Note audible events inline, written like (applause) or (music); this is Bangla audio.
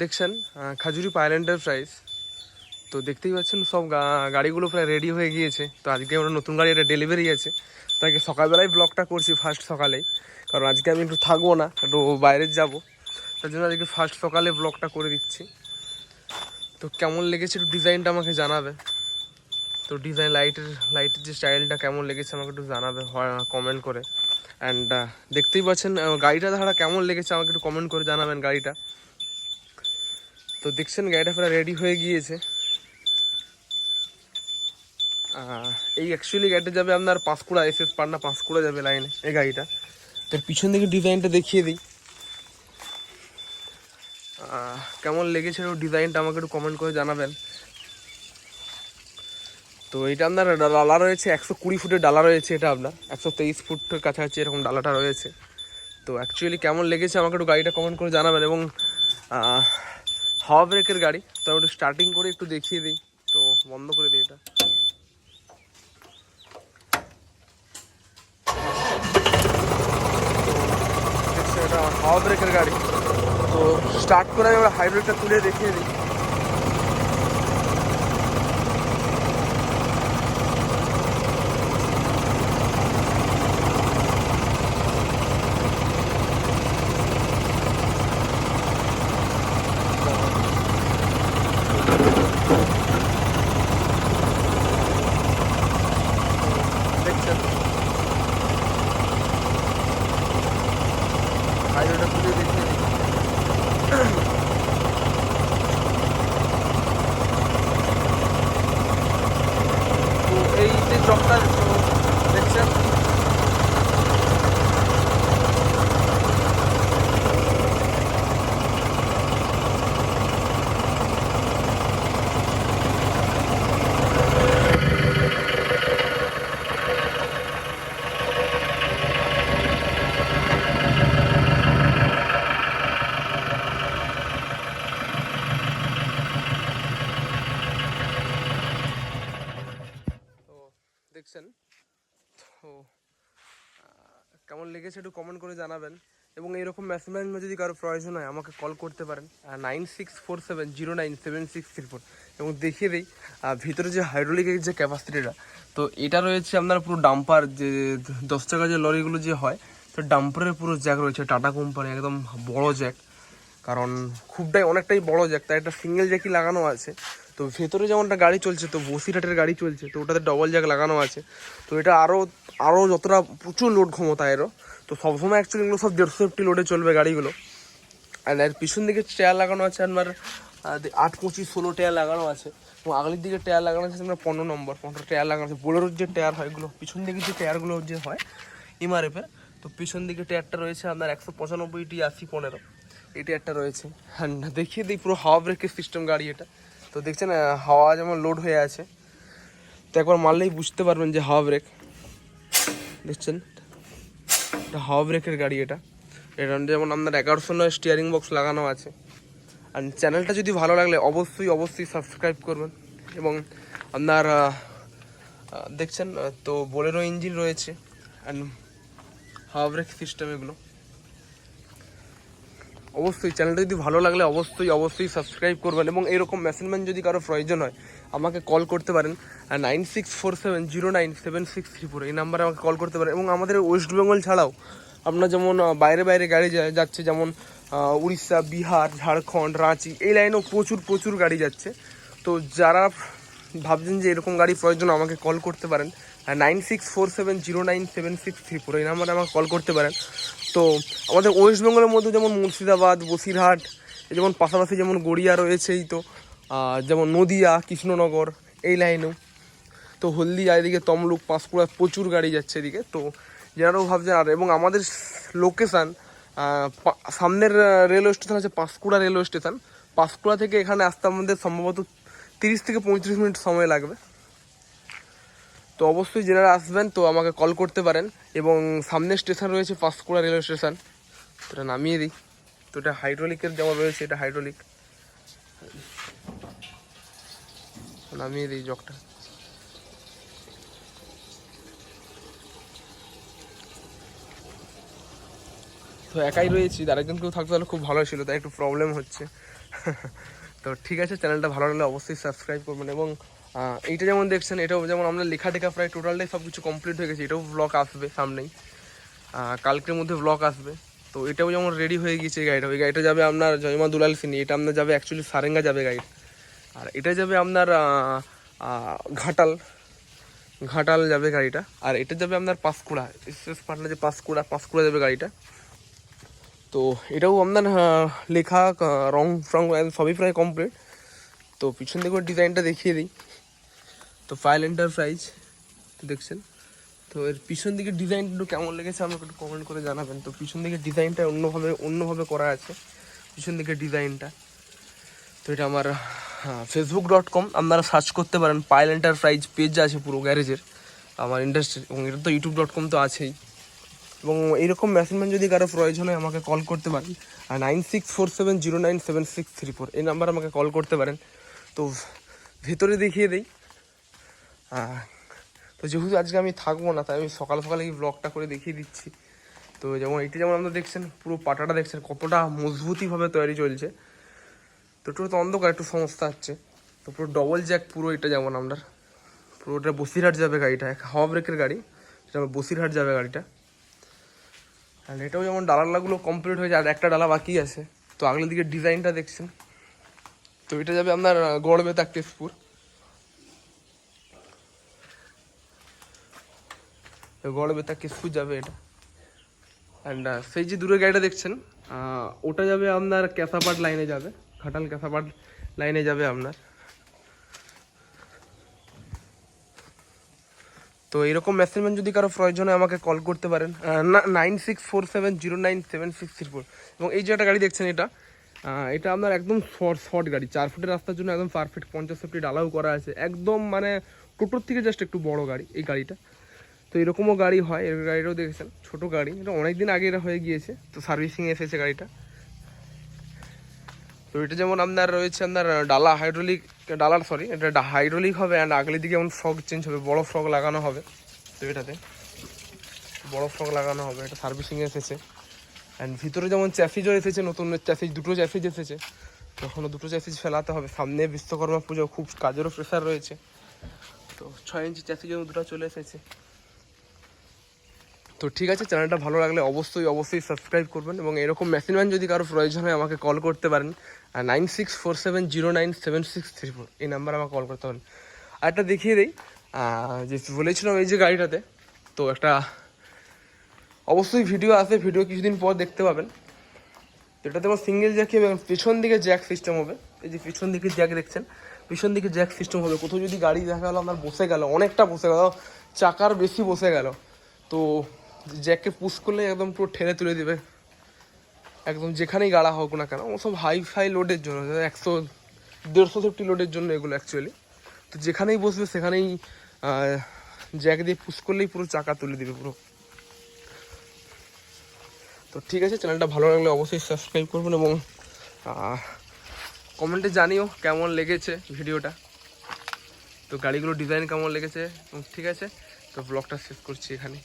দেখছেন খাজুরি পায়েল প্রাইস তো দেখতেই পাচ্ছেন, সব গাড়িগুলো প্রায় রেডি হয়ে গিয়েছে। তো আজকে আমরা নতুন গাড়ি একটা ডেলিভারি আছে। তাকে সকালবেলায় ব্লগটা করছি ফার্স্ট সকালেই। কারণ আজকে আমি একটু থাকব না, একটু বাইরে যাব। তার জন্য আজকে ফার্স্ট সকালে ব্লগটা করে দিচ্ছি। তো কেমন লেগেছে একটু ডিজাইনটা আমাকে জানাবে। তো ডিজাইন লাইটের লাইটের যে স্টাইলটা কেমন লেগেছে আমাকে একটু জানাবে কমেন্ট করে। অ্যান্ড দেখতেই পাচ্ছেন গাড়িটা ধারা কেমন লেগেছে আমাকে একটু কমেন্ট করে জানাবেন গাড়িটা। তো দেখছেন গাড়িটা প্রায় রেডি হয়ে গিয়েছে। এই অ্যাকচুয়ালি গাড়িটা যাবে আপনার পাঁশকুড়া এস এস পান্না পাঁশকুড়া যাবে লাইনে এই গাড়িটা। তো পিছন দিকে ডিজাইনটা দেখিয়ে দিই। কেমন লেগেছে একটু ডিজাইনটা আমাকে একটু কমেন্ট করে জানাবেন। তো এটা আপনার ডালা রয়েছে, একশো কুড়ি ফুটের ডালা রয়েছে এটা আপনার। একশো তেইশ ফুটের কাছাকাছি এরকম ডালাটা রয়েছে। তো অ্যাকচুয়ালি কেমন লেগেছে আমাকে একটু গাড়িটা কমেন্ট করে জানাবেন এবং হাওয়া ব্রেকের গাড়ি। তো একটু স্টার্টিং করে একটু দেখিয়ে দিই। তো বন্ধ করে দিই এটা। এটা হাওয়া ব্রেকের গাড়ি। তো স্টার্ট করে আমি হাইড্রোলটা তুলে দেখিয়ে দিই দেখছেন হাইড্রোলটা তুলে দেখিয়ে দিই তো এই যে জবটা দেখছেন তো দেখছেন তো আহ, কেমন লেগেছে একটু কমেন্ট করে জানাবেন। এবং এইরকম মেশরমেন্ট যদি কারও প্রয়োজন হয়, আমাকে কল করতে পারেন nine six four seven zero nine seven six three four এবং দেখিয়ে দিই ভিতরে যে হাইড্রোলিকের যে ক্যাপাসিটিটা তো এটা রয়েছে আপনার পুরো ডাম্পার যে দশ টাকা যে লরিগুলো যে হয়, তো ডাম্পারের পুরো জ্যাক রয়েছে টাটা কোম্পানি একদম বড় জ্যাক কারণ খুবটাই অনেকটাই বড় জ্যাক তাই একটা সিঙ্গেল জ্যাকই লাগানো আছে। তো ভেতরে যেমনটা গাড়ি চলছে, তো বসিরহাটের গাড়ি চলছে, তো ওটাতে ডবল জ্যাক লাগানো আছে। তো এটা আরও আরও যতটা প্রচুর লোড ক্ষমতা এরও তো সবসময় অ্যাকচুয়ালি এগুলো সব দেড়শো ফিফটি লোডে চলবে গাড়িগুলো। আর এর পিছন দিকে টায়ার লাগানো আছে, আপনার আট পঁচিশ ষোলো টায়ার লাগানো আছে। এবং আগলের দিকে টায়ার লাগানো আছে আপনার পনেরো নম্বর, পনেরো টায়ার লাগানো আছে। বোলেরোর যে টায়ার হয় এগুলো, পিছন দিকে যে টায়ারগুলো যে হয় এমআরএফের তো পিছন দিকে টায়ারটা রয়েছে আপনার একশো পঁচানব্বইটি আশি পনেরো। এই টায়ারটা রয়েছে। হ্যাঁ দেখিয়ে দিই পুরো হাওয়া ব্রেকের সিস্টেম গাড়ি এটা। তো দেখছেন হাওয়া যেমন লোড হয়ে আছে। তো একবার মারলেই বুঝতে পারবেন যে হাওয়া ব্রেক দেখছেন? হাওয়া ব্রেকের গাড়ি এটা। এটা যেমন আপনার এগারোশো নয় স্টিয়ারিং বক্স লাগানো আছে। আর চ্যানেলটা যদি ভালো লাগলে অবশ্যই অবশ্যই সাবস্ক্রাইব করবেন। এবং আপনার দেখছেন তো বোলেরো ইঞ্জিন রয়েছে। অ্যান্ড হাওয়া ব্রেক সিস্টেম এগুলো। অবশ্যই চ্যানেলটা যদি ভালো লাগলে অবশ্যই অবশ্যই সাবস্ক্রাইব করবেন এবং এরকম মেশিনম্যান যদি কারও প্রয়োজন হয়, আমাকে কল করতে পারেন nine six four seven zero nine seven six three four এই নাম্বারে আমাকে কল করতে পারেন এবং আমাদের ওয়েস্ট বেঙ্গল ছাড়াও আপনার যেমন বাইরে বাইরে গাড়ি যাচ্ছে, যেমন উড়িষ্যা, বিহার, ঝাড়খণ্ড, রাঁচি, এই লাইনেও প্রচুর প্রচুর গাড়ি যাচ্ছে। তো যারা ভাবছেন যে এরকম গাড়ি প্রয়োজন আমাকে কল করতে পারেন। Nine six four seven zero nine seven six three four এই নাম্বারে আমাকে কল করতে পারেন। তো আমাদের ওয়েস্ট বেঙ্গলের মধ্যে যেমন মুর্শিদাবাদ, বসিরহাট যেমন পাশাপাশি যেমন গড়িয়া রয়েছেই তো যেমন নদিয়া, কৃষ্ণনগর, এই লাইনেও তো হলদিয়া এদিকে, তমলুক পাঁশকুড়া প্রচুর গাড়ি যাচ্ছে এদিকে। তো যারাও ভাবছেন, আর এবং আমাদের লোকেশান সামনের রেলওয়ে স্টেশন আছে পাঁশকুড়া রেলওয়ে স্টেশন পাঁশকুড়া থেকে এখানে আসতে আমাদের সম্ভবত তিরিশ থেকে পঁয়ত্রিশ মিনিট সময় লাগবে। তো অবশ্যই যারা আসবেন, তো আমাকে কল করতে পারেন। এবং সামনের স্টেশন রয়েছে পাঁশকুড়া রেলওয়ে স্টেশন। তো এটা নামিয়ে দিই। তো এটা হাইড্রোলিকের যেমন রয়েছে, এটা হাইড্রোলিক। নামিয়ে দিই জগটা। তো একাই রয়েছি, আর একজন কেউ থাকতে হলে খুব ভালো ছিল, তাই একটু প্রবলেম হচ্ছে। (laughs) তো ঠিক আছে চ্যানেলটা ভালো লাগলে অবশ্যই সাবস্ক্রাইব করবেন এবং এইটা যেমন দেখছেন, এটাও যেমন আমরা লেখা টেখা প্রায় টোটালটাই সব কিছু কমপ্লিট হয়ে গেছে, এটাও ব্লগ আসবে সামনেই। কালকের মধ্যে ব্লগ আসবে। তো এটাও যেমন রেডি হয়ে গিয়েছে এই গাড়িটা, ওই গাড়িটা যাবে আপনার জয়মা দুলাল সিনি এটা আপনার যাবে অ্যাকচুয়ালি সারেঙ্গা যাবে গাড়ি। আর এটা যাবে আপনার ঘাটাল ঘাটাল যাবে গাড়িটা। আর এটা যাবে আপনার পাঁশকুড়া এসএস পাটনা যে পাঁশকুড়া পাঁশকুড়া যাবে গাড়িটা। তো এটাও আপনার লেখা রং ফং সবই প্রায় কমপ্লিট তো পিছন দিকে ডিজাইনটা দেখিয়ে দিই। তো ফাইল এন্টারপ্রাইজ দেখছেন? তো এর পিছন দিকে ডিজাইন একটু কেমন লেগেছে আমাকে একটু কমেন্ট করে জানাবেন। তো পিছন দিকে ডিজাইনটা অন্যভাবে অন্যভাবে করা আছে। পিছন দিকে ডিজাইনটা তো এটা আমার ফেসবুক ডট কম আপনারা সার্চ করতে পারেন। পাইল এন্টারপ্রাইজ পেজ আছে পুরো গ্যারেজের আমার ইন্ডাস্ট্রি এবং এটা তো ইউটিউব ডট কম তো আছেই। এবং এইরকম মেশিনম্যান যদি কারও প্রয়োজন হয়, আমাকে কল করতে পারেন। আর nine six four seven zero nine seven six three four এই নাম্বার আমাকে কল করতে পারেন। তো ভেতরে দেখিয়ে দিই। তো যেহেতু আজকে আমি থাকব না, তাই আমি সকাল সকালে এই ব্লগটা করে দেখিয়ে দিচ্ছি। তো যেমন এটি যেমন আপনারা দেখছেন, পুরো পাটাটা দেখছেন, কতটা মজবুতিভাবে তৈরি চলছে। তো একটু অন্ধকার, একটু সমস্যা হচ্ছে। তো পুরো ডবল জ্যাক পুরো এটা যেমন আপনার পুরো ওটা বসিরহাট যাবে গাড়িটা হাওয়া ব্রেকের গাড়ি, সেটা আমার বসিরহাট যাবে গাড়িটা। আর এটাও যেমন ডালাগুলো কমপ্লিট হয়েছে আর একটা ডালা বাকি আছে। তো আগলের দিকে ডিজাইনটা দেখছেন? তো এটা যাবে আপনার আহ, গড়বেতা কেশপুর তো গড়বেতা কেশপুর যাবে এটা। অ্যান্ড সেই যে দূরে গাড়িটা দেখছেন ওটা যাবে আপনার ক্যাসাপাট লাইনে যাবে। ঘাটাল ক্যাসাপাট লাইনে যাবে আপনার। তো এরকম মেশিনম্যান যদি কারও প্রয়োজন হয়, আমাকে কল করতে পারেন। Nine six four seven zero nine seven six three four এবং এই যে একটা গাড়ি দেখছেন এটা এটা আপনার একদম শর্ট শর্ট গাড়ি। চার ফুটের রাস্তার জন্য একদম পারফেক্ট পঞ্চাশ ফিট আলাও করা আছে। একদম মানে টোটোর থেকে জাস্ট একটু বড় গাড়ি এই গাড়িটা। তো এরকমও গাড়ি হয়, এর গাড়িটাও দেখেছেন, ছোটো গাড়ি। এটা অনেক দিন আগে এটা হয়ে গিয়েছে। তো সার্ভিসিং এসেছে গাড়িটা। তো এটা যেমন আপনার রয়েছে আপনার ডালা হাইড্রোলিক ডালার সরি এটা হাইড্রোলিক হবে অ্যান্ড আগলে দিকে যেমন ফ্রক চেঞ্জ হবে, বড় ফ্রক লাগানো হবে। তো এটাতে বড় ফ্রক লাগানো হবে, এটা সার্ভিসিং এসেছে। অ্যান্ড ভিতরে যেমন চ্যাফিজও এসেছে, নতুন চ্যাসিজ দুটো চ্যাফিজ এসেছে। তখনও দুটো চ্যাসিজ ফেলাতে হবে। সামনে বিশ্বকর্মা পুজো, খুব কাজেরও প্রেশার রয়েছে। তো ছয় ইঞ্চি চ্যাসিজও দুটো চলে এসেছে। তো ঠিক আছে, চ্যানেলটা ভালো লাগলে অবশ্যই অবশ্যই সাবস্ক্রাইব করবেন এবং এরকম মেশিনম্যান যদি কারও প্রয়োজন হয় আমাকে কল করতে পারেন nine six four seven zero nine seven six three four এই নাম্বার আমাকে কল করতে পারেন। আর একটা দেখিয়ে দিই যে বলেছিলাম এই যে গাড়িটাতে, তো একটা অবশ্যই ভিডিও আসবে ভিডিও কিছুদিন পর দেখতে পাবেন। তো এটাতে আমার সিঙ্গেল জ্যাক এবং পিছন দিকে জ্যাক সিস্টেম হবে। এই যে পিছন দিকে জ্যাক দেখছেন, পিছন দিকে জ্যাক সিস্টেম হবে। কোথাও যদি গাড়ি দেখা গেলো আপনার বসে গেল, অনেকটা বসে গেল, চাকার বেশি বসে গেল। তো জ্যাককে পুশ করলে একদম পুরো ঠেলে তুলে দিবে। একদম যেখানেই গাড়া হোক না কেন, ও সব হাই ফাই লোডের জন্য একশো, দেড়শো ফিফটি লোডের জন্য এগুলো অ্যাকচুয়ালি তো যেখানেই বসবে সেখানেই জ্যাক দিয়ে পুশ করলেই পুরো চাকা তুলে দিবে পুরো। তো ঠিক আছে চ্যানেলটা ভালো লাগলে অবশ্যই সাবস্ক্রাইব করবেন এবং কমেন্টে জানিও কেমন লেগেছে ভিডিওটা তো গাড়িগুলো ডিজাইন কেমন লেগেছে? ঠিক আছে, তো ব্লগটা শেষ করছি এখানে